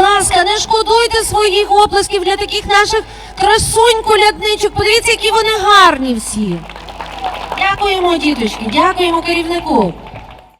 Будь ласка, не шкодуйте своїх оплесків для таких наших красунь колядничок. Подивіться, які вони гарні всі. Дякуємо, діточки, дякуємо керівнику.